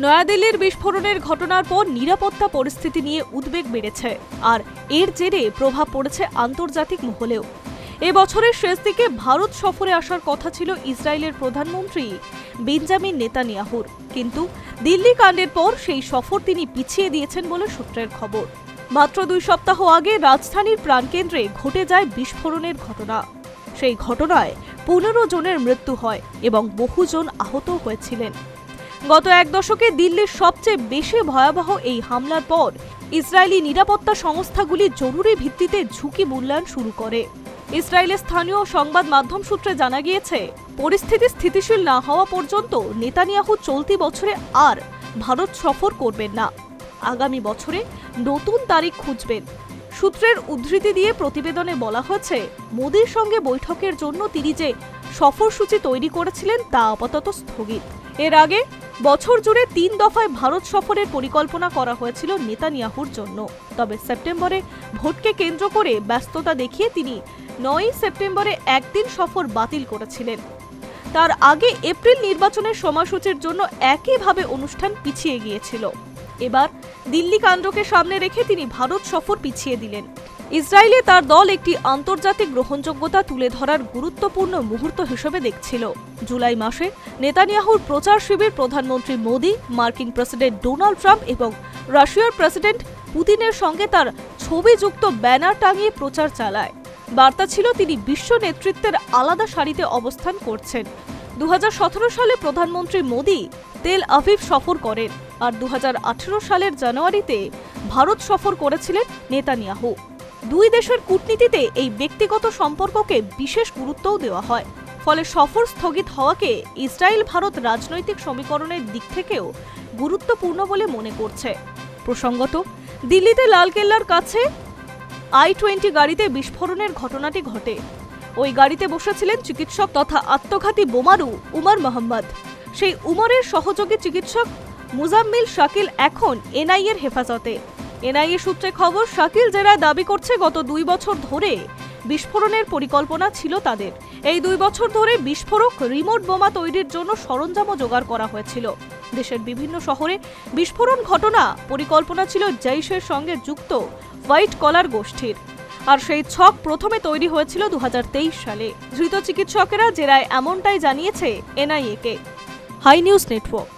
নয়াদিল্লির বিস্ফোরণের ঘটনার পর নিরাপত্তা পরিস্থিতি নিয়ে উদ্বেগ বেড়েছে, আর এর জেরে প্রভাব পড়েছে আন্তর্জাতিক মহলেও। এ বছরের শেষ দিকে ভারত সফরে আসার কথা ছিল ইসরায়েলের প্রধানমন্ত্রী বেঞ্জামিন নেতানিয়াহুর। কিন্তু দিল্লি কাণ্ডের পর সেই সফর তিনি পিছিয়ে দিয়েছেন বলে সূত্রের খবর। মাত্র দুই সপ্তাহ আগে রাজধানীর প্রাণকেন্দ্রে ঘটে যায় বিস্ফোরণের ঘটনা। সেই ঘটনায় পনেরো জনের মৃত্যু হয় এবং বহুজন আহত হয়েছিলেন। গত এক দশকে দিল্লির সবচেয়ে বেশি ভয়াবহ এই হামলার পর ইসরায়েলি নিরাপত্তা সংস্থাগুলি জরুরি ভিত্তিতে ঝুঁকি মূল্যায়ন শুরু করে। ইসরায়েলের স্থানীয় সংবাদ মাধ্যম সূত্রে জানা গিয়েছে, পরিস্থিতি স্থিতিশীল না হওয়া পর্যন্ত নেতানিয়াহু চলতি বছরে আর ভারত সফর করবেন না। আগামী বছরে নতুন তারিখ খুঁজবেন। সূত্রের উদ্ধৃতি দিয়ে প্রতিবেদনে বলা হয়েছে, মোদির সঙ্গে বৈঠকের জন্য তিনি যে সফরসূচি তৈরি করেছিলেন তা আপাতত স্থগিত। এর আগে বছর জুড়ে তিন দফায় ভারত সফরের পরিকল্পনা করা হয়েছিল নেতানিয়াহুর জন্য। তবে সেপ্টেম্বরে ভোটকে কেন্দ্র করে ব্যস্ততা দেখিয়ে তিনি নয়ই সেপ্টেম্বরে একদিন সফর বাতিল করেছিলেন। তার আগে এপ্রিল নির্বাচনের সময়সূচির জন্য একইভাবে অনুষ্ঠান পিছিয়ে গিয়েছিল। এবার দিল্লি কাণ্ডকে সামনে রেখে তিনি ভারত সফর পিছিয়ে দিলেন। ইসরায়েলে তার দল একটি আন্তর্জাতিক গ্রহণযোগ্যতা তুলে ধরার গুরুত্বপূর্ণ মুহূর্ত হিসেবে দেখছিল। জুলাই মাসে নেতানিয়াহুর প্রচার শিবির প্রধানমন্ত্রী মোদি, মার্কিন প্রেসিডেন্ট ডোনাল্ড ট্রাম্প এবং রাশিয়ার প্রেসিডেন্ট পুতিনের সঙ্গে তার ছবিযুক্ত ব্যানার টাঙিয়ে প্রচার চালায়। বার্তা ছিল, তিনি বিশ্ব নেতৃত্বের আলাদা সারিতে অবস্থান করছেন। দু হাজার সতেরো সালে প্রধানমন্ত্রী মোদি তেল আভিভ সফর করেন, আর দু হাজার আঠেরো সালের জানুয়ারিতে ভারত সফর করেছিলেন নেতানিয়াহু। দুই দেশের কূটনীতিতে এই ব্যক্তিগত সম্পর্ককে বিশেষ গুরুত্বও দেওয়া হয়। ফলে সফর স্থগিত হওয়াকে ইসরায়েল ভারত রাজনৈতিক সমীকরণের দিক থেকেও গুরুত্বপূর্ণ বলে মনে করছে। প্রসঙ্গত, দিল্লিতে লালকেল্লার কাছে আই টোয়েন্টি গাড়িতে বিস্ফোরণের ঘটনাটি ঘটে। ওই গাড়িতে বসেছিলেন চিকিৎসক তথা আত্মঘাতী বোমারু উমর মোহাম্মদ। সেই উমরের সহযোগী চিকিৎসক মুজাম্মিল শাকিল এখন এনআইএর হেফাজতে। এনআইএ সূত্রে খবর, শাকিল জেরায় দাবি করছে, গত দুই বছর ধরে বিস্ফোরণের পরিকল্পনা ছিল তাদের। এই দুই বছর ধরে বিস্ফোরক রিমোট বোমা তৈরির জন্য সরঞ্জামও জোগাড় করা হয়েছিল। দেশের বিভিন্ন শহরে বিস্ফোরণ ঘটনা পরিকল্পনা ছিল জৈশের সঙ্গে যুক্ত হোয়াইট কলার গোষ্ঠীর। আর সেই ছক প্রথমে তৈরি হয়েছিল দু হাজার তেইশ সালে। ধৃত চিকিৎসকেরা জেরায় এমনটাই জানিয়েছে এনআইএ কে। Hi news network.